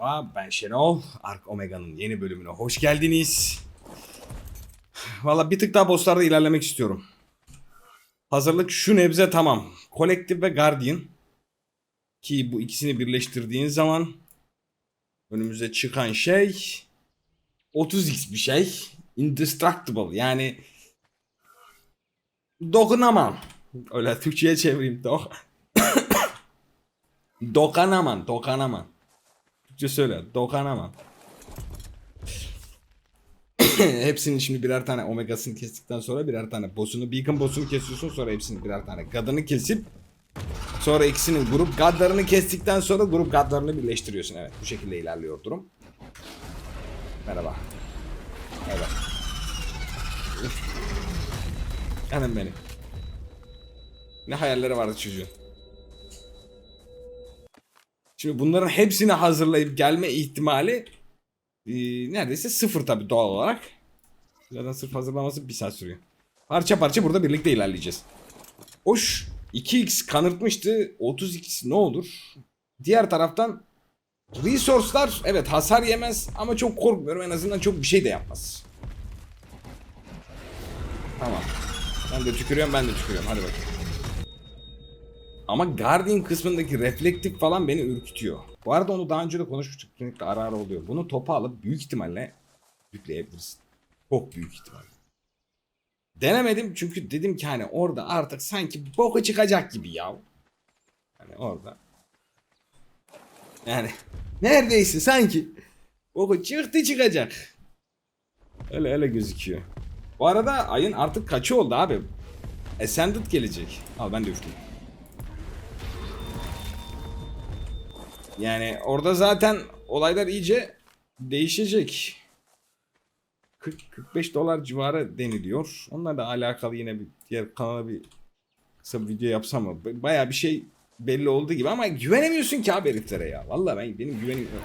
Merhaba ben Şenol. Ark Omega'nın yeni bölümüne hoş geldiniz. Valla bir tık daha bosslarda ilerlemek istiyorum. Hazırlık şu nebze tamam. Collective ve Guardian. Ki bu ikisini birleştirdiğin zaman önümüze çıkan şey 30x bir şey. Indestructible yani dokunamam. Öyle Türkçe'ye çevireyim. Dok dokanamam, dokanamam. Türkçe söyle. Dokanamam. hepsinin şimdi birer tane omegasını kestikten sonra birer tane boss'unu, beacon boss'unu kesiyorsun sonra hepsini birer tane gadını kesip sonra ikisinin grup gadlarını kestikten sonra grup gadlarını birleştiriyorsun. Evet bu şekilde ilerliyor durum. Merhaba. Merhaba. Canım benim. Ne hayalleri vardı çocuğun. Şimdi bunların hepsini hazırlayıp gelme ihtimali e, neredeyse sıfır tabi doğal olarak. Zaten sırf hazırlaması bir saat sürüyor. Parça parça burada birlikte ilerleyeceğiz. Hoş 2x kanırtmıştı. 30x ne olur? Diğer taraftan resource'lar evet hasar yemez ama çok korkmuyorum. En azından çok bir şey de yapmaz. Tamam. Ben de tükürüyorum ben de tükürüyorum. Hadi bakayım. Ama Guardian kısmındaki reflektif falan beni ürkütüyor. Bu arada onu daha önce de konuşmuştuk. Kesinlikle ara ara oluyor. Bunu topa alıp büyük ihtimalle yükleyebilirsin. Çok büyük ihtimalle. Denemedim çünkü dedim ki hani orada artık sanki boku çıkacak gibi ya. Hani orada. Yani neredeyse sanki boku çıktı çıkacak. Öyle öyle gözüküyor. Bu arada ayın artık kaçı oldu abi? Ascended gelecek. Al ben de üfleyeyim. Yani orada zaten olaylar iyice değişecek. 40-45 dolar civarı deniliyor. Onunla da alakalı yine bir diğer kanala bir kısa bir video yapsam mı? Baya bir şey belli olduğu gibi ama güvenemiyorsun ki abi ya. Vallahi ben benim güvenim yok.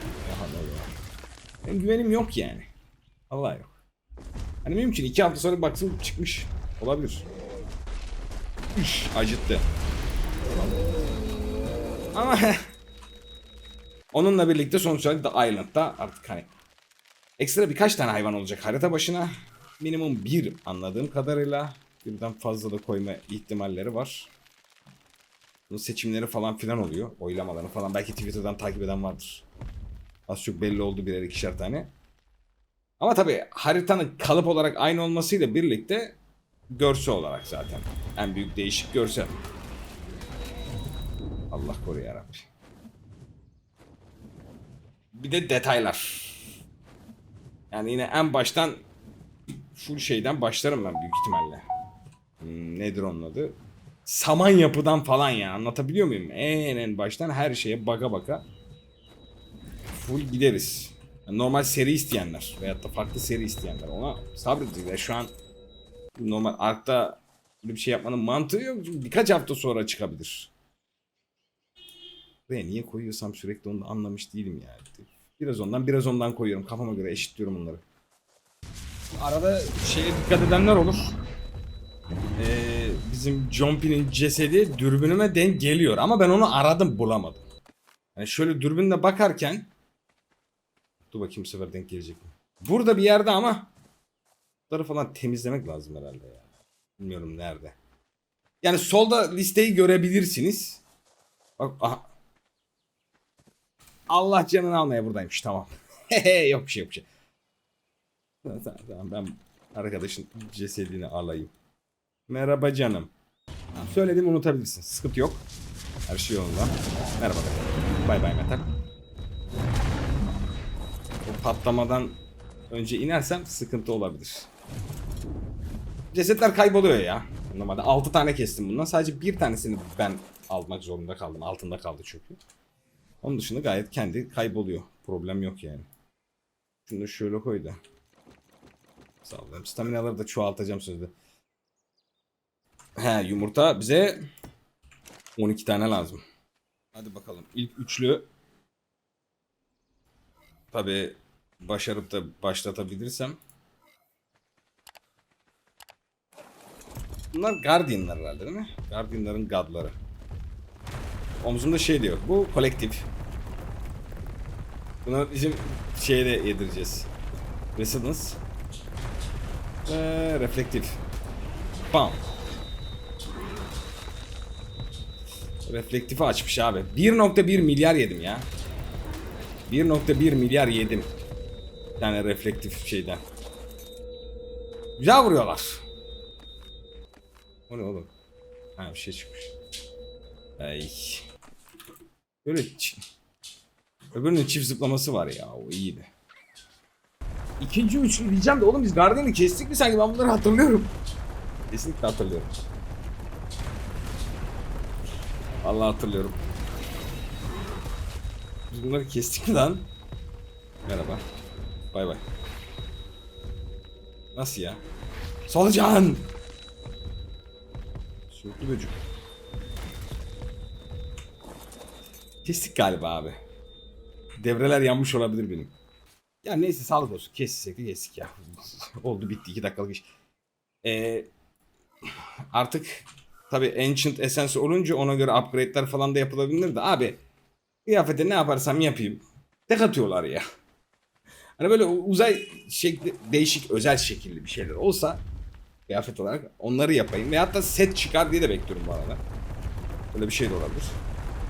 Benim güvenim yok yani. Allah yok. Hani mümkün iki hafta sonra baksın çıkmış. Olabilir. Üş, acıttı. Ama Onunla birlikte sonuç olarak The Island'da artık hani ekstra birkaç tane hayvan olacak harita başına. Minimum bir anladığım kadarıyla birden fazla da koyma ihtimalleri var. Bunun seçimleri falan filan oluyor. Oylamaları falan. Belki Twitter'dan takip eden vardır. Az çok belli oldu birer ikişer tane. Ama tabii haritanın kalıp olarak aynı olmasıyla birlikte görsel olarak zaten. En büyük değişik görsel. Allah koru yarabbi. Bir de detaylar. Yani yine en baştan full şeyden başlarım ben büyük ihtimalle. Hmm, nedir onun adı? Saman yapıdan falan ya anlatabiliyor muyum? En en baştan her şeye baka baka full gideriz. Yani normal seri isteyenler veyahut da farklı seri isteyenler ona sabredecekler. Şu an normal Ark'ta bir şey yapmanın mantığı yok. Birkaç hafta sonra çıkabilir. Buraya niye koyuyorsam sürekli onu anlamış değilim yani. Biraz ondan biraz ondan koyuyorum. Kafama göre eşitliyorum onları. Arada şeye dikkat edenler olur. Ee, bizim Jumpy'nin cesedi dürbünüme denk geliyor. Ama ben onu aradım bulamadım. Yani şöyle dürbünle bakarken Dur bakayım bu sefer denk gelecek mi? Burada bir yerde ama Bunları falan temizlemek lazım herhalde ya. Bilmiyorum nerede. Yani solda listeyi görebilirsiniz. Bak aha. Allah canını almaya buradaymış tamam. yok bir şey yok bir şey. Tamam, tamam, ben arkadaşın cesedini alayım. Merhaba canım. Tamam, söylediğimi unutabilirsin. Sıkıntı yok. Her şey yolunda. Merhaba. Bay bay Metal. O patlamadan önce inersem sıkıntı olabilir. Cesetler kayboluyor ya. Normalde 6 tane kestim bundan. Sadece bir tanesini ben almak zorunda kaldım. Altında kaldı çünkü. Onun dışında gayet kendi kayboluyor. Problem yok yani. Şunu da şöyle koy da. Olun. Staminaları da çoğaltacağım sözde. He yumurta bize 12 tane lazım. Hadi bakalım. İlk üçlü tabi başarıp da başlatabilirsem Bunlar Guardian'lar herhalde değil mi? Guardian'ların godları. Omzumda şey diyor. Bu kolektif. Bunu bizim şeye yedireceğiz. Resonance. Ve reflektif. Bam. Reflektifi açmış abi. 1.1 milyar yedim ya. 1.1 milyar yedim. Bir tane reflektif şeyden. Güzel vuruyorlar. O ne oğlum? Ha bir şey çıkmış. Ay. Böyle Öbürünün çift zıplaması var ya o iyiydi. İkinci üçlü diyeceğim de oğlum biz Guardian'ı kestik mi sanki ben bunları hatırlıyorum. Kesinlikle hatırlıyorum. Vallahi hatırlıyorum. Biz bunları kestik mi lan? Merhaba. Bay bay. Nasıl ya? Solucan! Sürüklü böcük. Kestik galiba abi. Devreler yanmış olabilir benim. Ya neyse sağlık olsun. Kestiysek de kestik ya. Oldu bitti. 2 dakikalık iş. Ee, artık tabi Ancient Essence olunca ona göre upgrade'ler falan da yapılabilir de abi kıyafete ne yaparsam yapayım. Tek atıyorlar ya. Hani böyle uzay şekli değişik özel şekilli bir şeyler olsa kıyafet olarak onları yapayım. Ve hatta set çıkar diye de bekliyorum bu arada. Böyle bir şey de olabilir.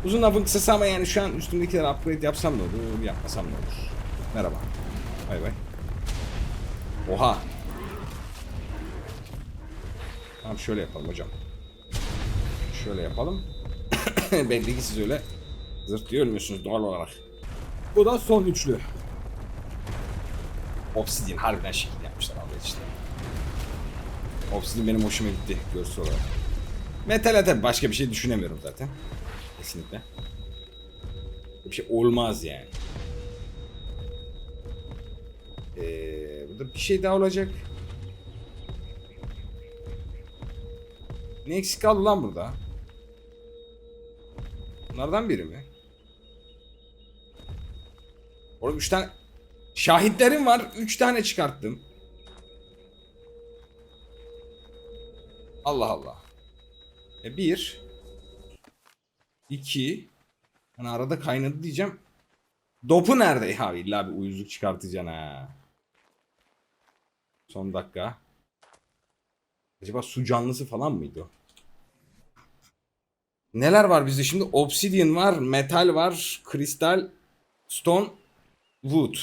Uzun lafın kısası ama yani şu an üstümdekileri upgrade yapsam ne olur, yapmasam ne olur. Merhaba. Bay bay. Oha. Tamam şöyle yapalım hocam. Şöyle yapalım. Belli ki siz öyle zırt diye ölmüyorsunuz doğal olarak. Bu da son üçlü. Obsidian harbiden şekil yapmışlar abi işte. Obsidian benim hoşuma gitti görsel olarak. Metal'e tabi başka bir şey düşünemiyorum zaten. Kesinlikle. Bir şey olmaz yani. Ee, burada bir şey daha olacak. Ne eksik kaldı lan burada? Bunlardan biri mi? Orada üç tane şahitlerim var. Üç tane çıkarttım. Allah Allah. E bir. İki. Hani arada kaynadı diyeceğim. Dopu nerede? Ya illa bir uyuzluk çıkartacaksın ha. Son dakika. Acaba su canlısı falan mıydı o? Neler var bizde şimdi? Obsidian var, metal var, kristal, stone, wood.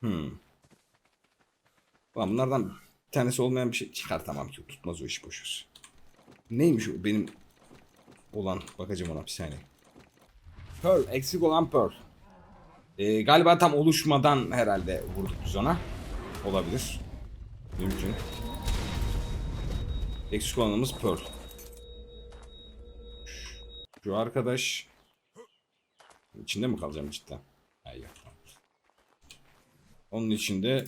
Hmm. Ulan bunlardan bir tanesi olmayan bir şey çıkartamam ki. Tutmaz o iş boşuz. Neymiş o benim olan? Bakacağım ona bir saniye. Pearl. Eksik olan Pearl. Ee, galiba tam oluşmadan herhalde vurduk biz ona. Olabilir. Mümkün. Eksik olanımız Pearl. Şu arkadaş... içinde mi kalacağım cidden? Hayır. Onun içinde...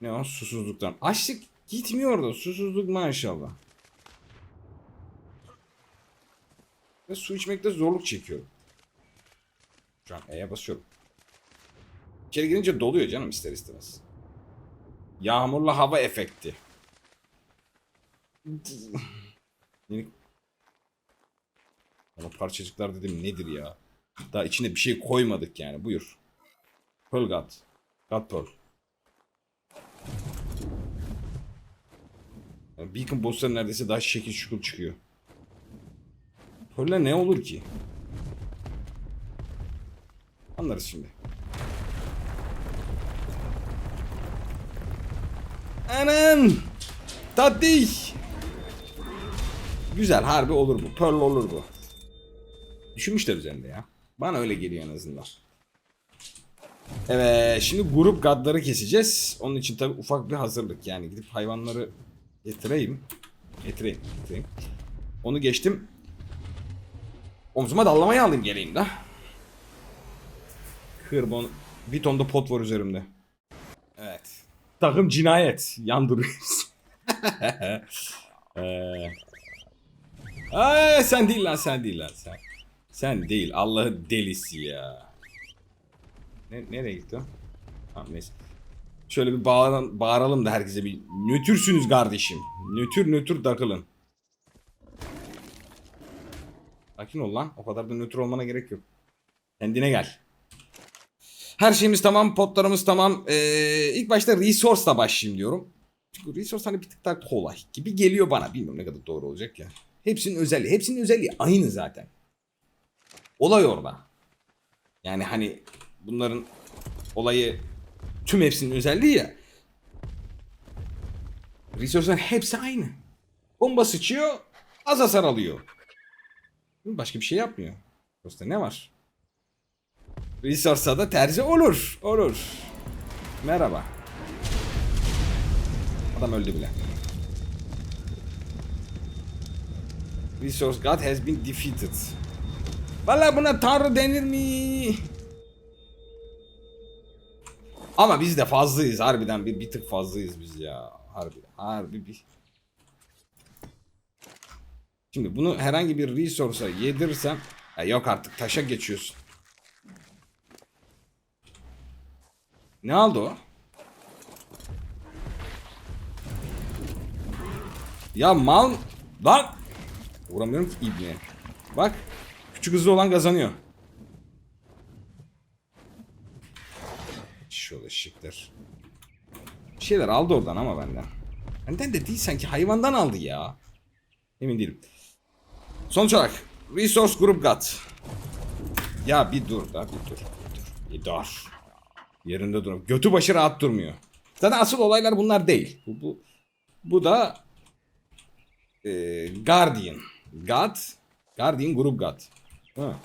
Ne o? Susuzluktan. Açlık gitmiyor da susuzluk maşallah. Ve su içmekte zorluk çekiyorum. Şu an E'ye basıyorum. İçeri girince doluyor canım ister istemez. Yağmurlu hava efekti. Ama parçacıklar dedim nedir ya? Daha içine bir şey koymadık yani buyur. Pearl God. God Pearl. Yani Beacon bossları neredeyse daha şekil şukul çıkıyor. Pearl'le ne olur ki? Anlarız şimdi. Anan! Tatlış! Güzel harbi olur bu. Pearl olur bu. Düşünmüşler üzerinde ya. Bana öyle geliyor en azından. Evet şimdi grup gadları keseceğiz. Onun için tabi ufak bir hazırlık yani gidip hayvanları getireyim. Getireyim, getireyim. Onu geçtim. Omzuma dallamayı alayım geleyim de. Kırbon. Bir ton da pot var üzerimde. Evet. Takım cinayet. Yandırıyoruz. ee... Aa, sen değil lan sen değil lan sen. Sen değil Allah'ın delisi ya. Ne, nereye gitti o? Tamam neyse. Şöyle bir bağıran, bağıralım da herkese bir nötürsünüz kardeşim. Nötür nötür takılın. Sakin ol lan. O kadar da nötr olmana gerek yok. Kendine gel. Her şeyimiz tamam, potlarımız tamam. Ee, ilk başta resource'la başlayayım diyorum. Çünkü resource hani bir tık daha kolay gibi geliyor bana. Bilmiyorum ne kadar doğru olacak ya. Hepsinin özelliği, hepsinin özelliği aynı zaten. Olay orada. Yani hani bunların olayı tüm hepsinin özelliği ya. Resource'ların hepsi aynı. Bomba sıçıyor, az hasar alıyor. Başka bir şey yapmıyor. Resource'da ne var? Resource'a da terzi olur. Olur. Merhaba. Adam öldü bile. Resource God has been defeated. Valla buna tanrı denir mi? Ama biz de fazlayız harbiden bir, bir tık fazlayız biz ya. Harbi harbi bir. Şimdi bunu herhangi bir resource'a yedirsem ya yok artık taşa geçiyorsun. Ne aldı o? Ya mal lan vuramıyorum ki ibne. Bak küçük hızlı olan kazanıyor. Şöyle şıklar. Bir şeyler aldı oradan ama benden. Benden de değil sanki hayvandan aldı ya. Emin değilim. Sonuç olarak Resource Group got. Ya bir dur da bir dur. Bir dur. Bir dur. Yerinde dur. Götü başı rahat durmuyor. Zaten asıl olaylar bunlar değil. Bu, bu, bu da e, Guardian. God. Guardian Group God. Ha.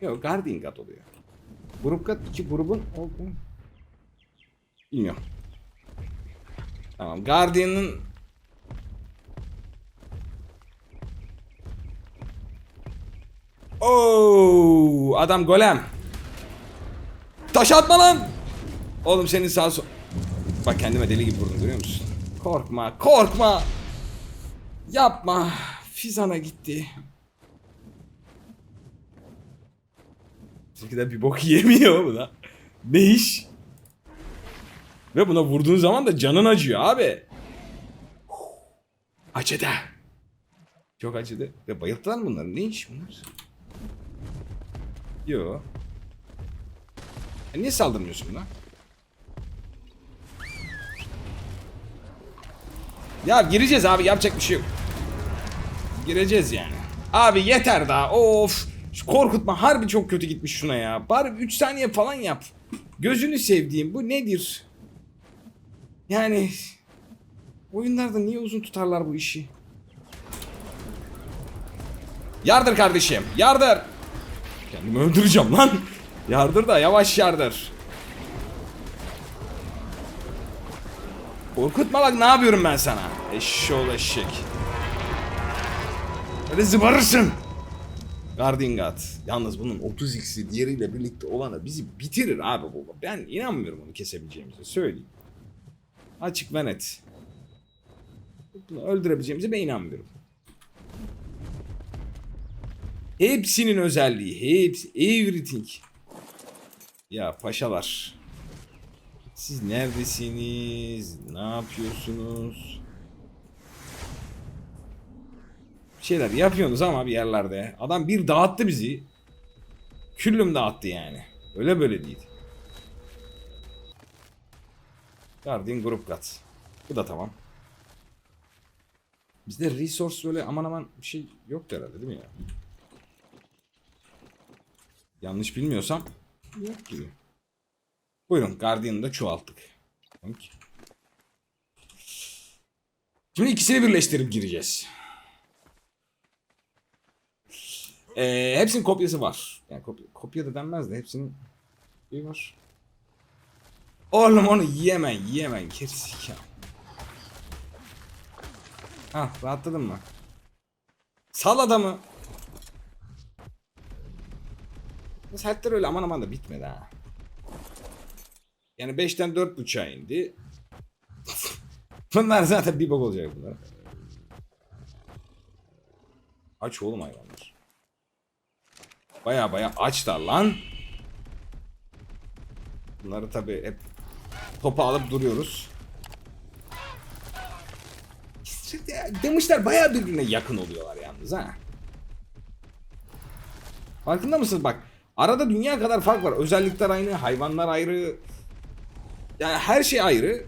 Yok Guardian God oluyor. Grup God iki grubun olduğunu bilmiyorum. Tamam Guardian'ın Oo, adam golem. Taş atma lan. Oğlum senin sağ sol... Bak kendime deli gibi vurdum görüyor musun? Korkma, korkma. Yapma. Fizana gitti. Bizimkiler bir bok yemiyor bu da. Ne iş? Ve buna vurduğun zaman da canın acıyor abi. Acıdı. Çok acıdı. Ve bayılttılar bunları? Ne iş bunlar? Yo. E niye saldırmıyorsun buna? Ya gireceğiz abi yapacak bir şey yok. Gireceğiz yani. Abi yeter daha of. Şu korkutma harbi çok kötü gitmiş şuna ya. Bari 3 saniye falan yap. Gözünü sevdiğim bu nedir? Yani oyunlarda niye uzun tutarlar bu işi? Yardır kardeşim. Yardır. Kendimi öldüreceğim lan. Yardır da yavaş yardır. Korkutma bak ne yapıyorum ben sana. Eşşoğlu eşek. Hadi zıbarırsın. Gardingat. Yalnız bunun 30x'i diğeriyle birlikte olana bizi bitirir abi bu. Ben inanmıyorum onu kesebileceğimize söyleyeyim. Açık ve net. Bunu öldürebileceğimize ben inanmıyorum. Hepsinin özelliği. Hepsi. Everything. Ya paşalar. Siz neredesiniz? Ne yapıyorsunuz? Bir şeyler yapıyorsunuz ama bir yerlerde. Adam bir dağıttı bizi. Küllüm dağıttı yani. Öyle böyle değil. Guardian Group Cut. Bu da tamam. Bizde resource böyle aman aman bir şey yoktu herhalde değil mi ya? Yanlış bilmiyorsam yok gibi. Buyurun Guardian'ı da çoğalttık. Şimdi ikisini birleştirip gireceğiz. Ee, hepsinin kopyası var. Yani kopya, kopya da denmez de hepsinin bir var. Oğlum onu yiyemen yiyemen gerizekalı. Hah rahatladın mı? Sal adamı. Bu saatler öyle aman aman da bitmedi ha. Yani 5'ten 4.5'a indi. bunlar zaten bir bok olacak bunlar. Aç oğlum hayvanlar. Baya baya açlar lan. Bunları tabi hep topa alıp duruyoruz. Demişler baya birbirine yakın oluyorlar yalnız ha. Farkında mısınız bak. Arada dünya kadar fark var. Özellikler aynı, hayvanlar ayrı. Yani her şey ayrı.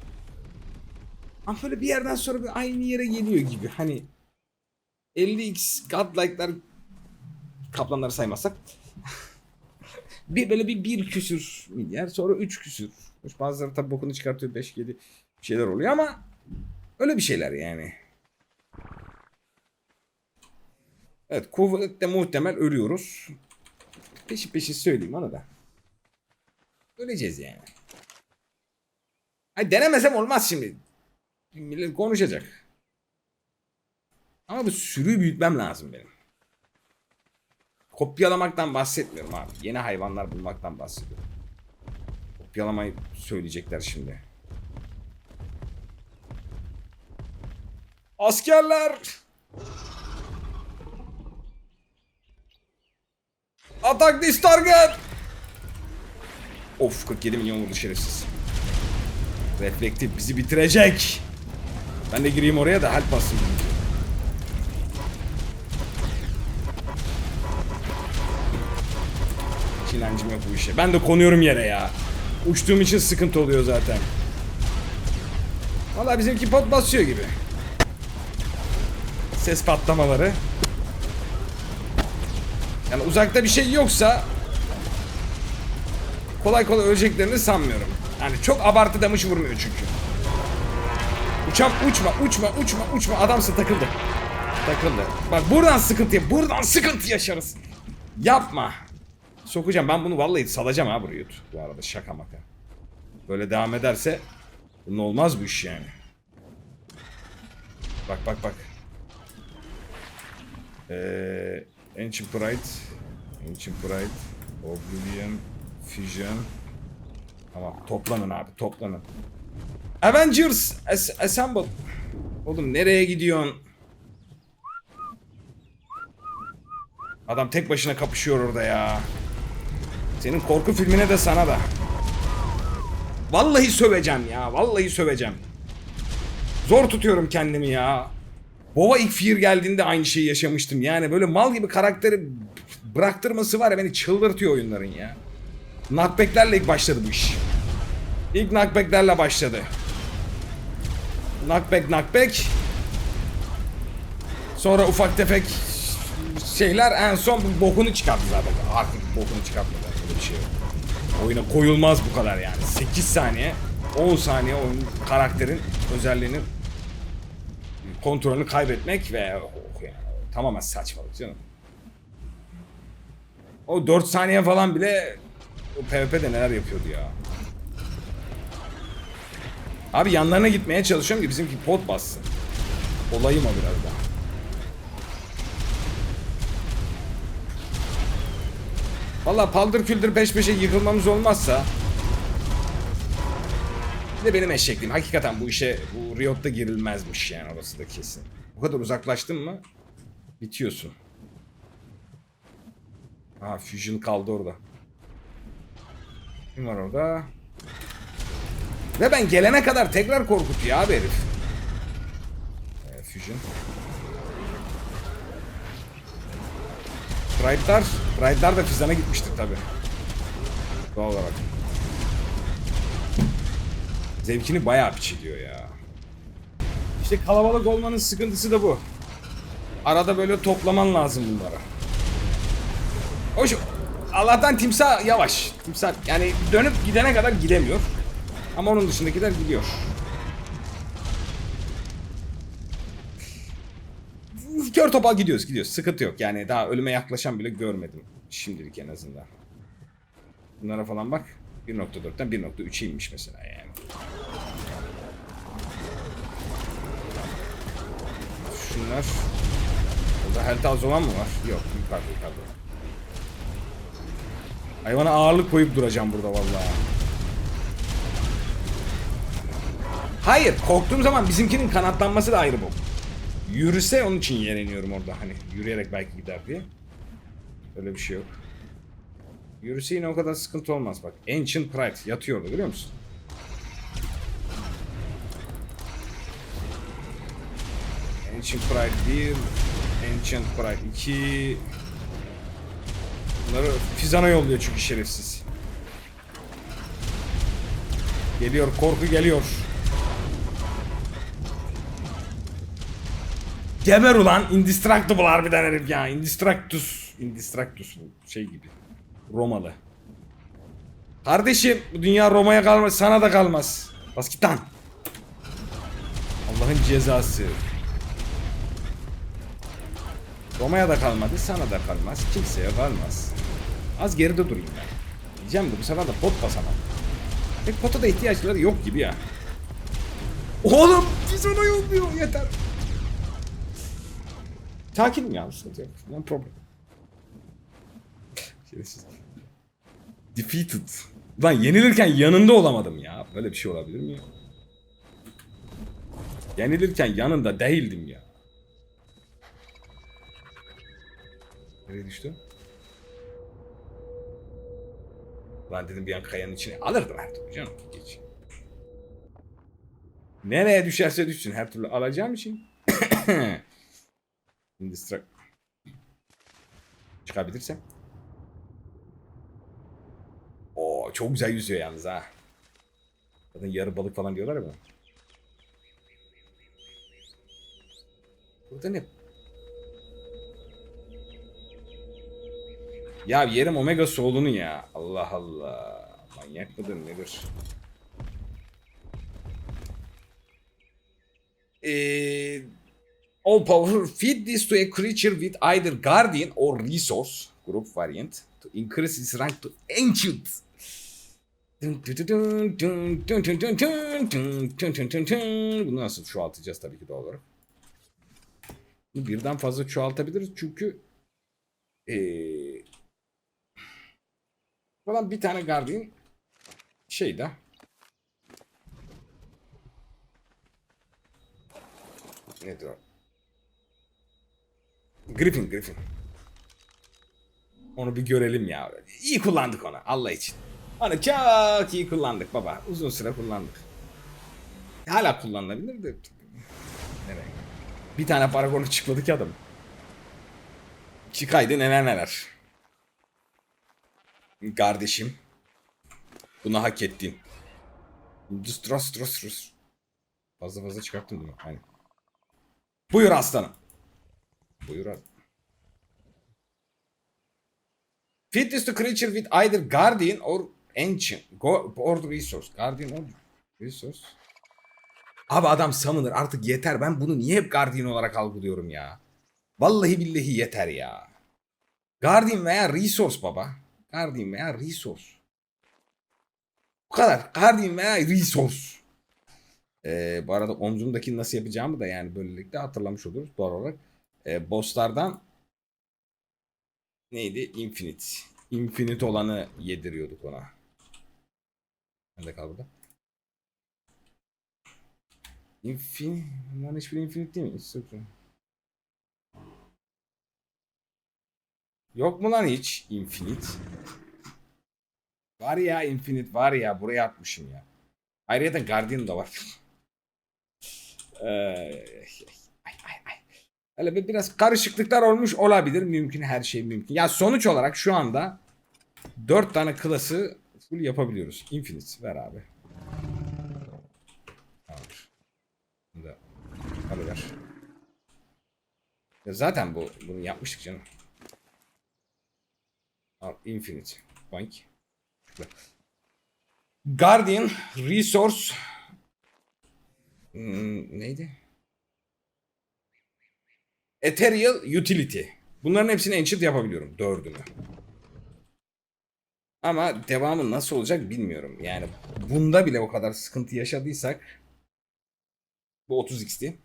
Ama böyle bir yerden sonra bir aynı yere geliyor gibi. Hani 50x godlike'lar kaplanları saymazsak bir böyle bir bir küsür milyar sonra üç küsür. Bazıları tabi bokunu çıkartıyor 5 7 bir şeyler oluyor ama öyle bir şeyler yani. Evet kuvvetle muhtemel ölüyoruz. Peşi peşi söyleyeyim ona da. Öleceğiz yani. Ay denemesem olmaz şimdi. Millet konuşacak. Ama bu sürüyü büyütmem lazım benim. Kopyalamaktan bahsetmiyorum abi. Yeni hayvanlar bulmaktan bahsediyorum. Kopyalamayı söyleyecekler şimdi. Askerler! Attack this target! Of 47 milyon vurdu şerefsiz. Reflektif bizi bitirecek. Ben de gireyim oraya da help basayım. Hiç yok bu işe. Ben de konuyorum yere ya. Uçtuğum için sıkıntı oluyor zaten. Valla bizimki pot basıyor gibi. Ses patlamaları. Yani uzakta bir şey yoksa kolay kolay öleceklerini sanmıyorum. Yani çok abartı damış vurmuyor çünkü. Uçam uçma uçma uçma uçma adamsa takıldı. Takıldı. Bak buradan sıkıntı buradan sıkıntı yaşarız. Yapma. Sokacağım ben bunu vallahi salacağım ha YouTube. Bu arada şaka maka. Böyle devam ederse bunun olmaz bu iş yani. Bak bak bak. Ee, Ancient Pride. Ancient Pride. Oblivion. Fusion. Tamam toplanın abi toplanın. Avengers As- Assemble. Oğlum nereye gidiyorsun? Adam tek başına kapışıyor orada ya. Senin korku filmine de sana da. Vallahi söveceğim ya. Vallahi söveceğim. Zor tutuyorum kendimi ya. Bova ilk Fear geldiğinde aynı şeyi yaşamıştım. Yani böyle mal gibi karakteri bıraktırması var ya beni çıldırtıyor oyunların ya. Knockback'lerle ilk başladı bu iş. İlk knockback'lerle başladı. Knockback knockback. Sonra ufak tefek şeyler en son bokunu çıkarttı zaten. Artık bokunu çıkartmadı. Öyle bir şey yok. Oyuna koyulmaz bu kadar yani. 8 saniye 10 saniye oyun karakterin özelliğinin kontrolünü kaybetmek ve oh yani, tamamen saçmalık canım. O 4 saniye falan bile o PvP'de neler yapıyordu ya. Abi yanlarına gitmeye çalışıyorum ki bizimki pot bassın. Olayım o biraz daha. Valla paldır küldür peş peşe yıkılmamız olmazsa de benim eşekliğim. Hakikaten bu işe bu Riot'ta girilmezmiş yani orası da kesin. Bu kadar uzaklaştın mı bitiyorsun. Ha Fusion kaldı orada. Kim var orada? Ve ben gelene kadar tekrar korkutuyor abi herif. Ee, Fusion. Pride'lar, Pride'lar da Fizan'a gitmiştir tabi. Doğal olarak. Zevkini bayağı biçiliyor ya. İşte kalabalık olmanın sıkıntısı da bu. Arada böyle toplaman lazım bunlara. Hoş. Allah'tan timsah yavaş. Timsah yani dönüp gidene kadar gidemiyor. Ama onun dışındakiler gidiyor. Kör topal gidiyoruz gidiyoruz. Sıkıntı yok. Yani daha ölüme yaklaşan bile görmedim. Şimdilik en azından. Bunlara falan bak. 1.4'ten 1.3'e inmiş mesela yani. Şunlar. Burada health az olan mı var? Yok yukarıda yukarıda. Hayvana ağırlık koyup duracağım burada vallahi. Hayır korktuğum zaman bizimkinin kanatlanması da ayrı bu. Yürüse onun için yereniyorum orada hani yürüyerek belki gider diye. Öyle bir şey yok. Yürüse yine o kadar sıkıntı olmaz bak. Ancient Pride yatıyor orada görüyor musun? Ancient Pride 1 Ancient Pride 2 Bunları Fizan'a yolluyor çünkü şerefsiz. Geliyor korku geliyor. Geber ulan Indestructible harbiden herif ya. Indestructus. Indestructus şey gibi. Romalı. Kardeşim bu dünya Roma'ya kalmaz sana da kalmaz. Bas git lan. Allah'ın cezası. Roma'ya da kalmadı, sana da kalmaz, kimseye kalmaz. Az geride durayım ben. Diyeceğim de bu sefer de pot basamam. Pek pota da ihtiyaçları yok gibi ya. Oğlum biz ona yolluyor yeter. Sakinim ya sıkıntı yok. No problem. Defeated. Lan yenilirken yanında olamadım ya. Böyle bir şey olabilir mi ya? Yenilirken yanında değildim ya. Nereye düştü? Lan dedim bir an kayanın içine alırdım her türlü canım. Geç. Nereye düşerse düşsün her türlü alacağım için. Industrak. Çıkabilirsem. Oo çok güzel yüzüyor yalnız ha. Zaten yarı balık falan diyorlar ya buna. Burada ne? Ya yerim omega soğulunu ya. Allah Allah. Manyak mıdır nedir? Eee... All power feed this to a creature with either guardian or resource group variant to increase its rank to ancient. Bunu nasıl çoğaltacağız tabii ki doğal olarak. Bunu birden fazla çoğaltabiliriz çünkü ee, falan bir tane guardian şeyde nedir o? Griffin, Griffin. Onu bir görelim ya. İyi kullandık onu Allah için. Onu çok iyi kullandık baba. Uzun süre kullandık. Hala kullanılabilir de. Nereye? Bir tane paragonu çıkmadı ki adam. Çıkaydı neler neler. Kardeşim. Bunu hak ettin. Dustros, dustros, dustros. Fazla fazla çıkarttım değil mi? Aynen. Buyur aslanım. Buyur abi. Fit is to creature with either guardian or ancient. Go, or resource. Guardian or resource. Abi adam summoner artık yeter. Ben bunu niye hep guardian olarak algılıyorum ya? Vallahi billahi yeter ya. Guardian veya resource baba. Guardian veya resource. Bu kadar. Guardian veya resource. Ee, bu arada omzumdaki nasıl yapacağımı da yani böylelikle hatırlamış oluruz doğal olarak. Ee, bosslardan neydi? Infinite. Infinite olanı yediriyorduk ona. Nerede kaldı burada? Infinite. Bunların hiçbiri infinite değil mi? Hiç yok. Mu lan hiç infinite? Var ya infinite var ya buraya atmışım ya. Ayrıca Guardian da var. Ee, ay, ay, ay. Öyle bir biraz karışıklıklar olmuş olabilir. Mümkün her şey mümkün. Ya sonuç olarak şu anda 4 tane klası full yapabiliyoruz. Infinite ver abi. Tamamdır. Bunu. Ya zaten bu bunu yapmıştık canım. Al Infinite. Bank. Guardian Resource Hmm, neydi? Ethereal Utility. Bunların hepsini Ancient yapabiliyorum. Dördünü. Ama devamı nasıl olacak bilmiyorum. Yani bunda bile o kadar sıkıntı yaşadıysak bu 30x'ti.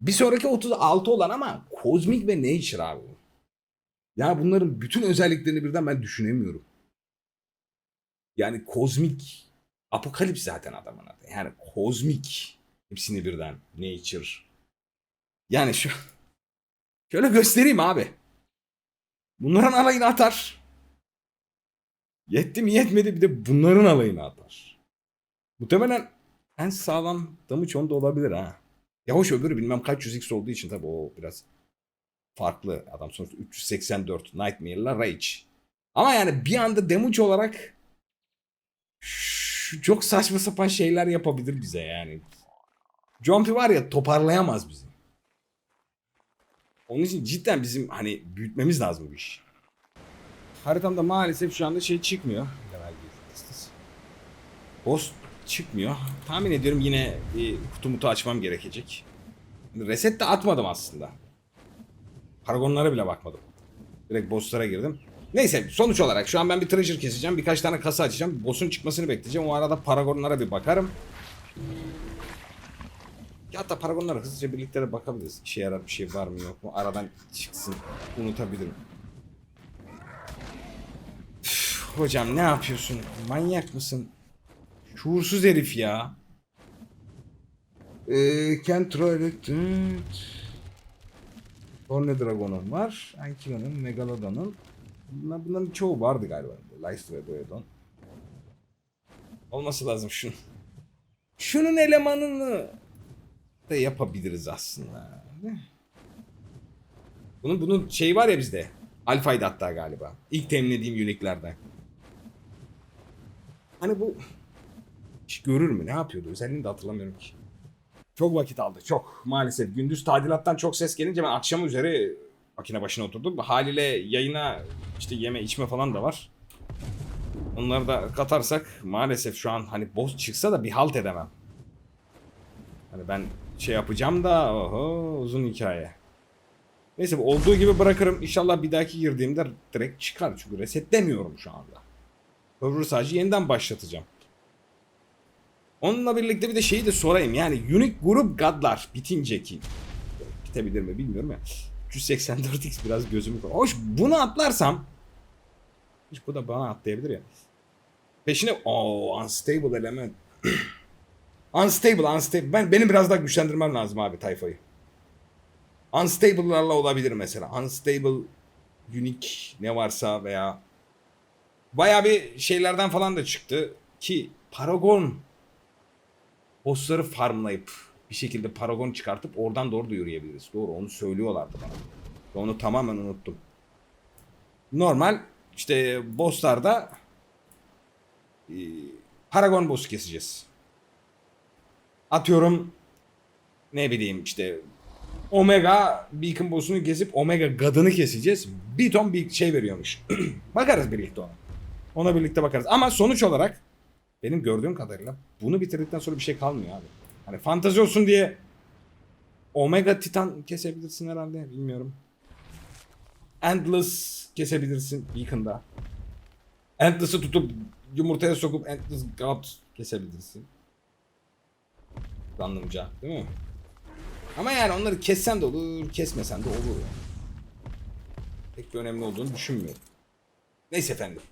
Bir sonraki 36 olan ama Cosmic ve Nature abi. Ya bunların bütün özelliklerini birden ben düşünemiyorum. Yani kozmik apokalips zaten adamın adı. Yani kozmik hepsini birden nature. Yani şu şöyle göstereyim abi. Bunların alayını atar. Yetti mi yetmedi bir de bunların alayını atar. Muhtemelen en sağlam damı da olabilir ha. Ya hoş öbürü bilmem kaç yüz x olduğu için tabii o biraz farklı adam sonuçta 384 Nightmare'la Rage. Ama yani bir anda damage olarak şu- çok saçma sapan şeyler yapabilir bize yani. Jumpy var ya toparlayamaz bizi. Onun için cidden bizim hani büyütmemiz lazım bu iş. Haritamda maalesef şu anda şey çıkmıyor. Boss çıkmıyor. Tahmin ediyorum yine bir kutu mutu açmam gerekecek. Reset de atmadım aslında. Paragonlara bile bakmadım. Direkt bosslara girdim. Neyse sonuç olarak şu an ben bir treasure keseceğim. Birkaç tane kasa açacağım. Boss'un çıkmasını bekleyeceğim. O arada paragonlara bir bakarım. Ya hatta paragonlara hızlıca birlikte de bakabiliriz. İşe yarar bir şey var mı yok mu? Aradan çıksın. Unutabilirim. Üf, hocam ne yapıyorsun? Manyak mısın? Şuursuz herif ya. Eee Kentroid. Torne Dragon'un var. Ankyla'nın, Megalodon'un. Bunlar, bunların çoğu vardı galiba. Lystroedon. Olması lazım şunun. Şunun elemanını da yapabiliriz aslında. Bunun bunun şey var ya bizde. Alfa'ydı hatta galiba. İlk temin ettiğim unique'lerden. Hani bu iş görür mü? Ne yapıyordu? Özelliğini de hatırlamıyorum ki. Çok vakit aldı. Çok. Maalesef. Gündüz tadilattan çok ses gelince ben akşam üzeri makine başına oturdum. Haliyle yayına işte yeme içme falan da var. Onları da katarsak maalesef şu an hani boss çıksa da bir halt edemem. Hani ben şey yapacağım da oho uzun hikaye. Neyse olduğu gibi bırakırım. İnşallah bir dahaki girdiğimde direkt çıkar. Çünkü resetlemiyorum şu anda. Server'ı sadece yeniden başlatacağım. Onunla birlikte bir de şeyi de sorayım. Yani Unique Grup Godlar bitince ki bitebilir mi bilmiyorum ya. 384x biraz gözümü koy. Hoş bunu atlarsam hiç bu da bana atlayabilir ya. Peşine o unstable element. unstable, unstable. Ben benim biraz daha güçlendirmem lazım abi tayfayı. Unstable'larla olabilir mesela. Unstable unique ne varsa veya Baya bir şeylerden falan da çıktı ki Paragon bossları farmlayıp bir şekilde Paragon çıkartıp oradan doğru da yürüyebiliriz. Doğru onu söylüyorlardı bana. Onu tamamen unuttum. Normal işte bosslarda e, Paragon boss'u keseceğiz. Atıyorum ne bileyim işte Omega Beacon boss'unu kesip Omega God'ını keseceğiz. Bir ton bir şey veriyormuş. bakarız birlikte ona. Ona birlikte bakarız. Ama sonuç olarak benim gördüğüm kadarıyla bunu bitirdikten sonra bir şey kalmıyor abi. Hani fantazi olsun diye Omega Titan kesebilirsin herhalde bilmiyorum. Endless kesebilirsin Beacon'da. Endless'ı tutup yumurtaya sokup Endless God kesebilirsin. Anlamca değil mi? Ama yani onları kessen de olur, kesmesen de olur yani. Pek bir önemli olduğunu düşünmüyorum. Neyse efendim.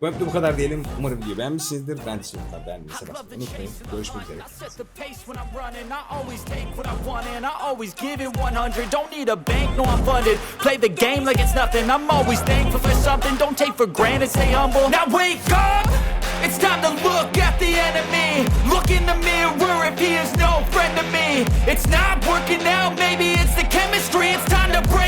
Bu hafta bu kadar diyelim. Umarım videoyu beğenmişsinizdir. Ben de sizi kadar beğendiyseniz unutmayın. Görüşmek üzere. I set the pace when I'm running. I always take what I want and I always give it 100. Don't need a bank, no I'm funded. Play the game like it's nothing. I'm always thankful for something. Don't take for granted, stay humble. Now wake up! It's time to look at the enemy. Look in the mirror if he is no friend to me. It's not working out, maybe it's the chemistry. It's time to break